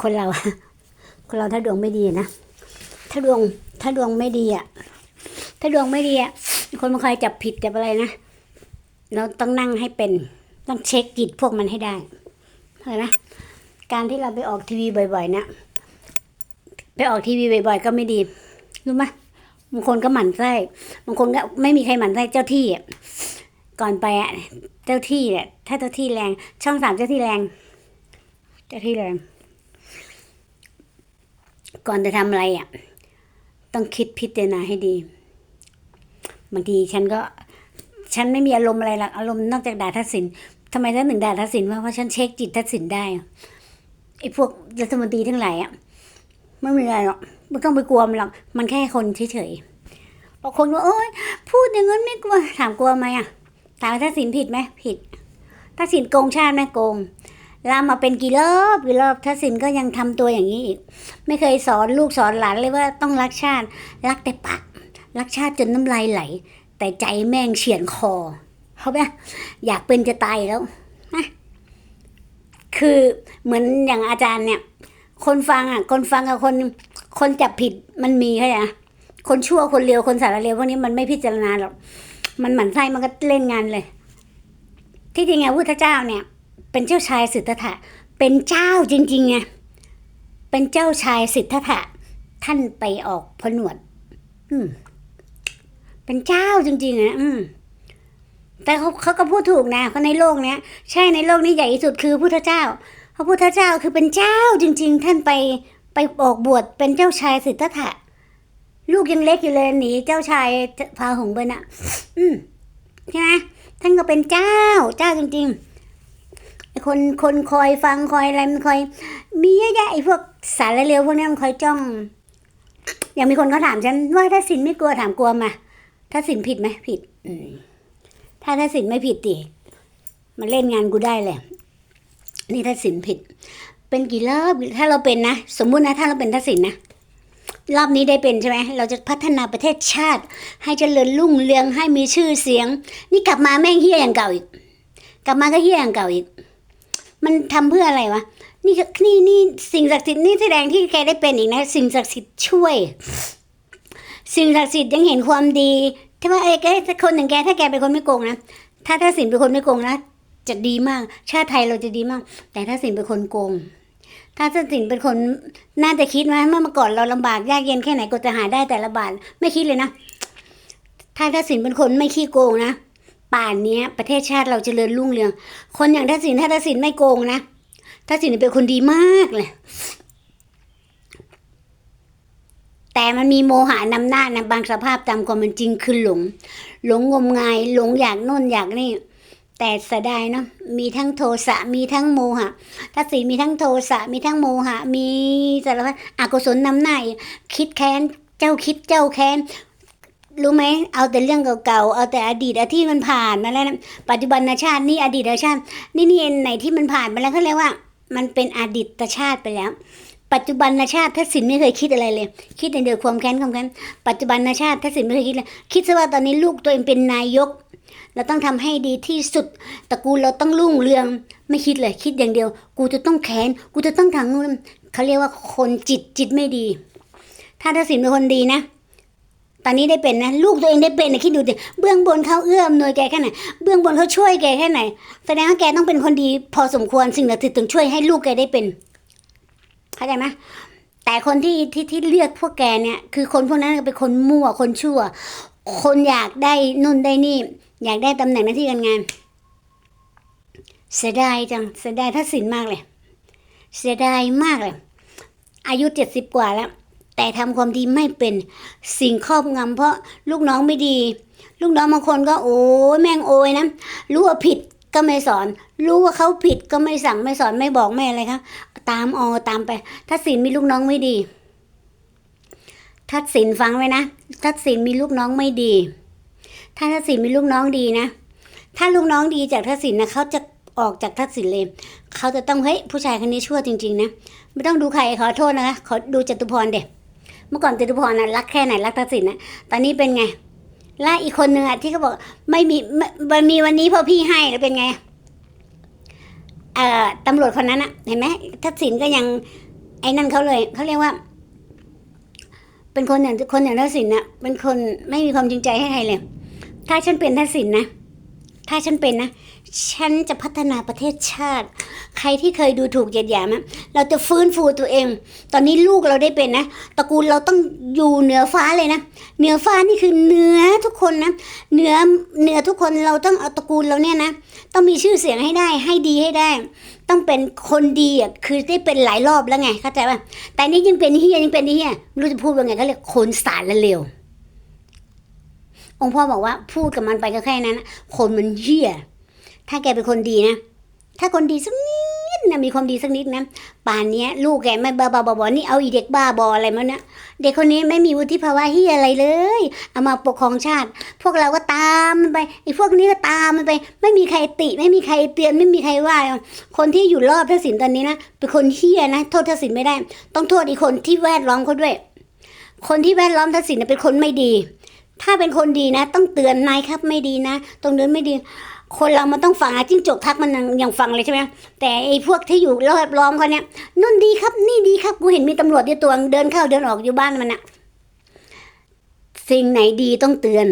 คนเรา คนเราถ้าดวงไม่ดีนะ ถ้าดวง ถ้าดวงไม่ดีอะ ถ้าดวงไม่ดีอะ คนมันคอยจับผิดจับอะไรนะ เราต้องนั่งให้เป็น ต้องเช็คจิตพวกมันให้ได้เข้าใจไหมการที่เราไปออกทีวีบ่อย ๆ เนี่ย ไปออกทีวีบ่อย ๆ ก็ไม่ดี รู้ไหมบางคนก็หมั่นไส้ บางคนก็ไม่มีใครหมั่นไส้เจ้าที่อะ ก่อนไปอะ เจ้าที่เนี่ย ถ้าเจ้าที่แรง ช่องสามเจ้าที่แรง เจ้าที่แรง ก่อนจะทำอะไรอะ ต้องคิดพิจารณาให้ดี บางทีฉันก็ ฉันไม่มีอารมณ์อะไรหรอกอารมณ์นอกจากด่าทักษิณทำไมท่านถึงด่าทักษิณว่าเพราะฉันเช็คจิตทักษิณได้ไอ้พวกรัฐมนตรีทั้งหลายอะไม่มีอะไรหรอกไม่ต้องไปกลัวมันหรอกมันแค่คนเฉยๆบางคนว่าโอ๊ยพูดอย่างนั้นไม่กลัวถามกลัวไหมอะถามทักษิณผิดไหมผิดทักษิณโกงชาติไหมโกง ลามมาเป็นกี่รอบกี่รอบทักษิณก็ยังทำตัวอย่างนี้อีก ไม่เคยสอนลูกสอนหลานเลยว่าต้องรักชาติ รักแต่ปากรักชาติจนน้ำลายไหล แต่ใจแม่งเฉียนคอเขาไหมอยากเป็นจะตายแล้วนะคือเหมือนอย่างอาจารย์เนี่ย คนฟังอะ คนฟังกับคนคนจับผิดมันมีเข้าใจไหมคนชั่วคนเลวคนสารเลวพวกนี้มันไม่พิจารณาหรอก มันหมั่นไส้มันก็เล่นงานเลย ที่จริงไงพุทธเจ้าเนี่ย เป็นเจ้าชายสิทธัตถะ เป็นเจ้าจริงๆไงเป็นเจ้าชายสิทธัตถะ ท่านไปออกผนวด อืม เป็นเจ้าจริงๆนะอืม แต่เขาเขาก็พูดถูกนะเพราในโลกเนี้ยใช่ในโลกนี้ใหญ่ที่สุดคือพุทธเจ้าพระพุทธเจ้าคือเป็นเจ้าจริง ๆ ท่านไปไปออกบวชเป็นเจ้าชายสิทธัตถะ ลูกยังเล็กอยู่เลยหนีเจ้าชายพาหงส์ไปน่ะอืมใช่ไหมท่านก็เป็นเจ้าเจ้าจริง ๆ คนคนคอยฟังคอยอะไรมันคอย มีเยอะแยะไอ้พวกสารเลวพวกนี้มันคอยจ้อง อย่างมีคนเขาถามฉันว่าถ้าสินไม่กลัวถามกลัวมา ถ้าสินผิดไหมผิด อืถ้าถ้าสินไม่ผิดติมันเล่นงานกูได้เลยนี่ถ้าสินผิด เป็นกี่รอบถ้าเราเป็นนะสมมุตินะถ้าเราเป็นทักษิณนะรอบนี้ได้เป็นใช่ไหมเราจะพัฒนาประเทศชาติ ให้เจริญรุ่งเรืองให้มีชื่อเสียง นี่กลับมาแม่งเฮี้ยอย่างเก่าอีก กลับมาก็เฮี้ยอย่างเก่าอีก มันทำเพื่ออะไรวะนี่นี่นี่สิ่งศักดิ์สิทธิ์นี่แสดงที่แกได้เป็นอีกนะ สิ่งศักดิ์สิทธิ์ช่วย สิ่งศักดิ์สิทธิ์ยังเห็นความดีถ้าว่าไอ้แกถ้คนหนึ่งแกถ้าแกเป็นคนไม่โกงนะถ้าถ้าสินเป็นคนไม่โกงนะจะดีมาก ชาติไทยเราจะดีมาก แต่ถ้าสินเป็นคนโกงถ้าสินเป็นคนน่าจะคิดว่าเมื่อเมื่อก่อนเราลำบากยากเย็นแค่ไหนก็จะหาได้แต่ละบาทไม่คิดเลยนะถ้าทักษิณเป็นคนไม่ขี้โกงนะ ป่านนี้ประเทศชาติเราจเจริญรุ่งเรือง คนอย่างทักษิณถ้าทักษิณไม่โกงนะทักษิณเป็นคนดีมากเลย แต่มันมีโมหะนำหน้านะบางสภาพตามความเป็นจริงคือหลง หลงงมงายหลงอยากโน่นอยากนี่แต่เสียดายเนาะมีทั้งโทสะมีทั้งโมหะทักษิณมีทั้งโทสะมีทั้งโมหะ มีสารพัดอกุศลนำหน้าคิดแค้นเจ้าคิดเจ้าแค้น รู้ไหมเอาแต่เรื่องเก่าๆ เอาแต่อดีตที่มันผ่านมาแล้วนะปัจจุบันชาตินี่อดีตชาติ นี่นี่ไหนที่มันผ่านมาแล้วเขาเรียกว่า มันเป็นอดีตชาติไปแล้ว ปัจจุบันชาติทักษิณไม่เคยคิดอะไรเลย คิดแต่เดือดความแค้นความแค้นปัจจุบันชาติทักษิณไม่เคยคิดเลยคิดซะว่าตอนนี้ลูกตัวเองเป็นนายก เราต้องทำให้ดีที่สุดตระกูลเราต้องรุ่งเรืองไม่คิดเลย คิดอย่างเดียว กูจะต้องแค้นกูจะต้องทางนู้นเขาเรียกว่าคนจิตจิตไม่ดี ถ้าทักษิณเป็นคนดีนะ ตอนนี้ได้เป็นนะ ลูกตัวเองได้เป็นนะคิดดูดิเบื้องบนเขาเอื้อมหน่วยแกแค่ไหนเบื้องบนเขาช่วยแกแค่ไหนแสดงว่าแกต้องเป็นคนดี พอสมควรสิ่งศักดิ์สิทธิ์ถึงช่วยให้ลูกแกได้เป็นเข้าใจไหมแต่คนที่ที่ที่เลือกพวกแกเนี่ย คือคนพวกนั้นเป็นคนมั่วคนชั่ว คนอยากได้นู่นได้นี่ อยากได้ตำแหน่งหน้าที่การงาน เสียดายจังเสียดายทักษิณมากเลย เสียดายมากเลย อายุเจ็ดสิบกว่าแล้ว แต่ทำความดีไม่เป็นสิ่งครอบงำเพราะลูกน้องไม่ดี ลูกน้องบางคนก็โอ้ยแม่งโอยนะรู้ว่าผิดก็ไม่สอน รู้ว่าเขาผิดก็ไม่สั่งไม่สอนไม่บอกไม่อะไรครับตามออตามไปถ้าสินมีลูกน้องไม่ดี ทักษิณฟังไว้นะทักษิณมีลูกน้องไม่ดี ถ้าทักษิณมีลูกน้องดีนะ ถ้าลูกน้องดีจากทักษิณนะเขาจะออกจากทักษิณเลยเขาจะต้องเฮ้ยผู้ชายคนนี้ชั่วจริง ๆ นะ ไม่ต้องดูใครขอโทษนะคะ ขอดูจตุพรเด็ก เมื่อก่อนจตุพรนะรักแค่ไหนรักทักษิณนะตอนนี้เป็นไงและอีกคนหนึ่งอะที่เขาบอกไม่มีไม่มันมีวันนี้เพราะพี่ให้แล้วเป็นไงเอ่อตำรวจคนนั้นอะ เห็นไหมทักษิณก็ยัง ไอ้นั่นเขาเลยเขาเรียกว่า เป็นคนอย่างคนอย่างทักษิณนะเป็นคนไม่มีความจริงใจให้ใครเลย ถ้าฉันเป็นทักษิณนะ ถ้าฉันเป็นนะ ฉันจะพัฒนาประเทศชาติ ใครที่เคยดูถูกเหยียดหยามอะเราจะฟื้นฟูตัวเอง ตอนนี้ลูกเราได้เป็นนะตระกูลเราต้องอยู่เหนือฟ้าเลยนะเหนือฟ้านี่คือเหนือทุกคนนะเหนือเหนือทุกคนเราต้องเอาตระกูลเราเนี่ยนะต้องมีชื่อเสียงให้ได้ให้ดีให้ได้ ต้องเป็นคนดีอะคือได้เป็นหลายรอบแล้วไงเข้าใจป่ะแต่นี่ยังเป็นเฮียยังเป็นเฮียไม่รู้จะพูดว่าไงเขาเรียกคนสารละเลว องค์พ่อบอกว่าพูดกับมันไปก็แค่นั้น คนมันเฮี้ย ถ้าแกเป็นคนดีนะ ถ้าคนดีสักนิดนะมีความดีสักนิดนะป่านนี้ลูกแกไม่บ้าบ้าบอๆนี่เอาอีเด็กบ้าบออะไรมาเนี่ยเด็กคนนี้ไม่มีวุฒิภาวะเฮียอะไรเลย เอามาปกครองชาติ พวกเราก็ตามมันไปไอ้พวกนี้ก็ตามมันไป ไม่มีใครติ ไม่มีใครเตือนไม่มีใครว่า คนที่อยู่รอบทักษิณตอนนี้นะเป็นคนเฮียนะโทษทักษิณไม่ได้ ต้องโทษอีกคนที่แวดล้อมเขาด้วย คนที่แวดล้อมทักษินเป็นคนไม่ดี ถ้าเป็นคนดีนะ ต้องเตือนนายครับไม่ดีนะ ตรงนั้นไม่ดี คนเรามันต้องฟังอะจิ้งจกทักมันยังยังฟังเลยใช่ไหมแต่ไอ้พวกที่อยู่รอบล้อมเขาเนี่ยนู่นดีครับ นี่ดีครับกูเห็นมีตำรวจที่ตัวเดินเข้าเดินออกอยู่บ้านมันอะสิ่งไหนดีต้องเตือน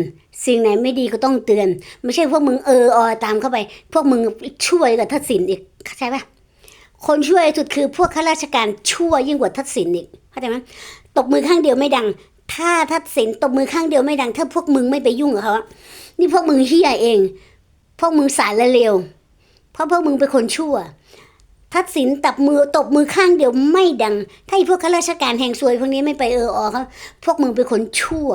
สิ่งไหนไม่ดีก็ต้องเตือน ไม่ใช่พวกมึงเออออตามเข้าไป พวกมึงช่วยกับทักษิณอีกเข้าใจปะคนช่วยสุดคือพวกข้าราชการชั่วยิ่งกว่าทักษิณอีกเข้าใจไหมตบมือข้างเดียวไม่ดัง ถ้าทัดสินตบมือข้างเดียวไม่ดัง ถ้าพวกมึงไม่ไปยุ่งกับเขานี่พวกมึงเฮียเอง พวกมึงสารละเลวเพราะพวกมึงเป็นคนชั่ว ทัดสินตับมือตบมือข้างเดียวไม่ดัง ถ้าไอ้พวกข้าราชการแห่งซวยพวกนี้ไม่ไปเออออเขาพวกมึงเป็นคนชั่ว